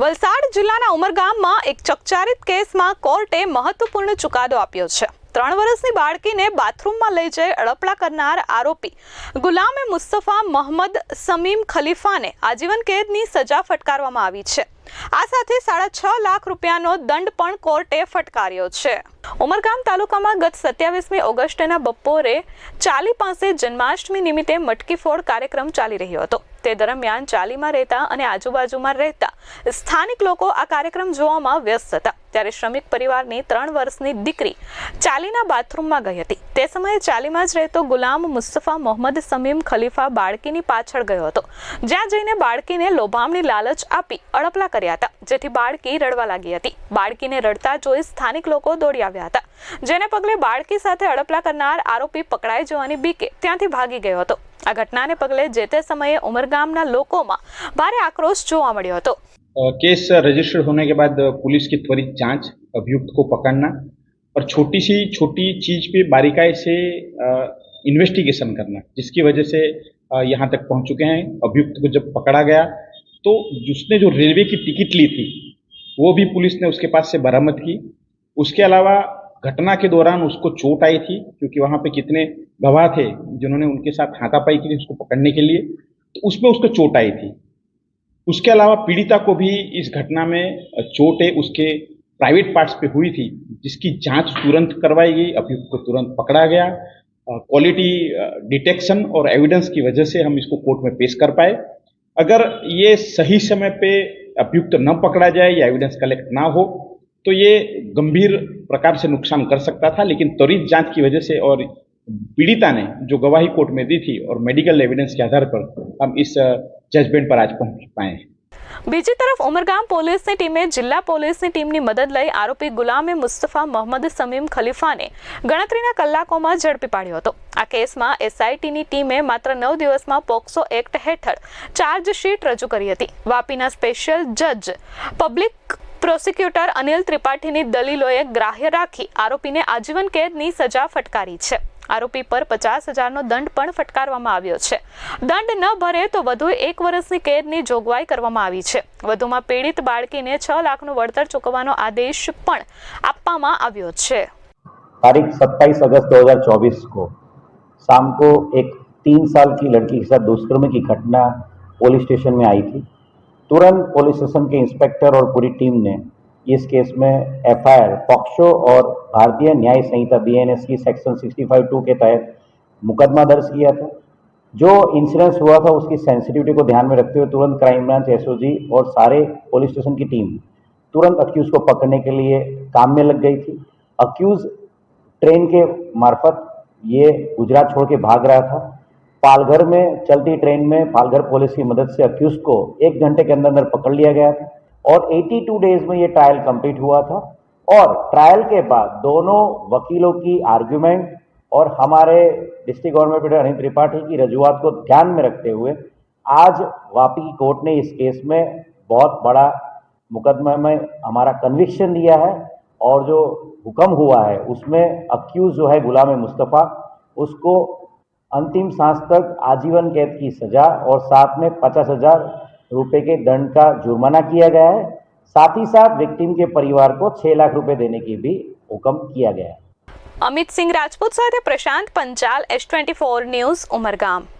વલસાડ જિલ્લાના ઉમરગામમાં એક ચકચારિત કેસમાં કોર્ટે મહત્વપૂર્ણ ચુકાદો આપ્યો છે ત્રણ વર્ષની બાળકીને બાથરૂમમાં લઈ જઈ અડપડા કરનાર આરોપી ગુલામે મુસ્તફા મોહમ્મદ સમીમ ખલીફાને આજીવન કેદની સજા ફટકારવામાં આવી છે આ સાથે સાડા છ લાખ રૂપિયાનો દંડ પણ કોર્ટે ફટકાર્યો છે ઉમરગામ તાલુકામાં ગત સત્યાવીસમી ઓગસ્ટના બપોરે ચાલી પાસે જન્માષ્ટમી નિમિત્તે મટકીફોડ કાર્યક્રમ ચાલી રહ્યો હતો તે દરમિયાન ચાલીમાં રહેતા અને આજુબાજુમાં રહેતા સ્થાનિક લોકો આ કાર્યક્રમ જોવામાં વ્યસ્ત હતા ત્યારે શ્રમિક પરિવારની ત્રણ વર્ષની દીકરી ચાલીના બાથરૂમમાં ગઈ હતી તે સમયે ચાલીમાં જ રહેતો ગુલામ મુસ્તફા મોહમ્મદ સમીમ ખલીફા બાળકીની પાછળ ગયો હતો જ્યાં જઈને બાળકીને લોભામણી લાલચ આપી અડપલા રિયાતા જેથી બાળકી રડવા લાગી હતી બાળકીને રડતા જોઈ સ્થાનિક લોકો દોડી આવ્યા હતા જેને પગલે બાળકી સાથે અડપલા કરનાર આરોપી પકડાઈ જવાની બીકે ત્યાંથી ભાગી ગયો હતો આ ઘટનાને પગલે જે તે સમયે ઉમરગામના લોકોમાં ભારે આક્રોશ જોવા મળ્યો હતો કેસ રજીસ્ટર હોને કે બાદ પોલીસની થોડીક જાનચ અભ્યુક્ત કો પકડના પર છોટીસી છોટી ચીજ પે બારીકાઈ સે ઇન્વેસ્ટિગેશન કરના જિસકી વજહ સે યહાં તક પહોંચુકે હે અભ્યુક્ત કો જબ પકડા ગયા तो उसने जो रेलवे की टिकट ली थी वो भी पुलिस ने उसके पास से बरामद की उसके अलावा घटना के दौरान उसको चोट आई थी क्योंकि वहाँ पे कितने गवाह थे जिन्होंने उनके साथ हाथापाई की थी उसको पकड़ने के लिए तो उसमें उसको चोट आई थी उसके अलावा पीड़िता को भी इस घटना में चोटें उसके प्राइवेट पार्ट्स पे हुई थी जिसकी जांच तुरंत करवाई गई अभियुक्त को तुरंत पकड़ा गया क्वालिटी डिटेक्शन और एविडेंस की वजह से हम इसको कोर्ट में पेश कर पाए अगर ये सही समय पे अभियुक्त न पकड़ा जाए या एविडेंस कलेक्ट ना हो तो ये गंभीर प्रकार से नुकसान कर सकता था लेकिन त्वरित जांच की वजह से और पीड़िता ने जो गवाही कोर्ट में दी थी और मेडिकल एविडेंस के आधार पर हम इस जजमेंट पर आज पहुंच पाए हैं બીજી તરફ ઉમરગામ પોલીસની ટીમે જિલ્લા પોલીસની ટીમની મદદ લઈ આરોપી ગુલામે મુસ્તફા મોહમ્મદ સમીમ ખલીફાને ગણતરીના કલાકોમાં ઝડપી પાડ્યો હતો આ કેસમાં એસઆઈટીની ટીમે માત્ર નવ દિવસમાં પોક્સો એક્ટ હેઠળ ચાર્જશીટ રજૂ કરી હતી વાપીના સ્પેશિયલ જજ પબ્લિક પ્રોસિક્યુટર અનિલ ત્રિપાઠીની દલીલોએ ગ્રાહ્ય રાખી આરોપીને આજીવન કેદની સજા ફટકારી છે આરોપી પર પચાસ હજારનો દંડ પણ ફટકારવામાં આવ્યો છે દંડ ન ભરે તો વધુ એક વર્ષની કેદની જોગવાઈ કરવામાં આવી છે વધુમાં પીડિત બાળકીને છ લાખનું વળતર ચૂકવવાનો આદેશ પણ આપવામાં આવ્યો છે તારીખ સત્ताईस अगस्त 2024 को शाम કો एक तीन साल की લડકી के साथ दुष्कर्म की घटना पुलिस स्टेशन में आई थी तुरंत पुलिस स्टेशन के इंस्पेक्टर और पूरी टीम ने इस केस में आर पॉक्सो और भारतीय न्याय संहिता एस की सेक्शन सिक्सटी टू के तहत मुकदमा दर्ज किया था जो इंसिडेंस हुआ था उसकी सेंसिटिविटी को ध्यान में रखते हुए तुरंत क्राइम ब्रांच एस और सारे पुलिस स्टेशन की टीम तुरंत अक्यूज़ को पकड़ने के लिए काम में लग गई थी अक्यूज़ ट्रेन के मार्फत ये गुजरात छोड़ के भाग रहा था पालघर में चलती ट्रेन में पालघर पुलिस की मदद से अक्यूज़ को एक घंटे के अंदर अंदर पकड़ लिया गया था और 82 डेज में ये ट्रायल कंप्लीट हुआ था और ट्रायल के बाद दोनों वकीलों की आर्ग्यूमेंट और हमारे district government president Anil Tripathi की रजूआत को ध्यान में रखते हुए आज वापी कोर्ट ने इस केस में बहुत बड़ा मुकदमे में हमारा कन्विक्शन दिया है और जो हुक्म हुआ है उसमें अक्यूज जो है गुलाम मुस्तफ़ा उसको अंतिम सांस तक आजीवन कैद की सज़ा और साथ में पचास हज़ार रुपए के दंड का जुर्माना किया गया है साथ ही साथ विक्टिम के परिवार को छह लाख रुपए देने की भी हुक्म किया गया है अमित सिंह राजपूत साथ Prashant Panchal S twenty four news Umargam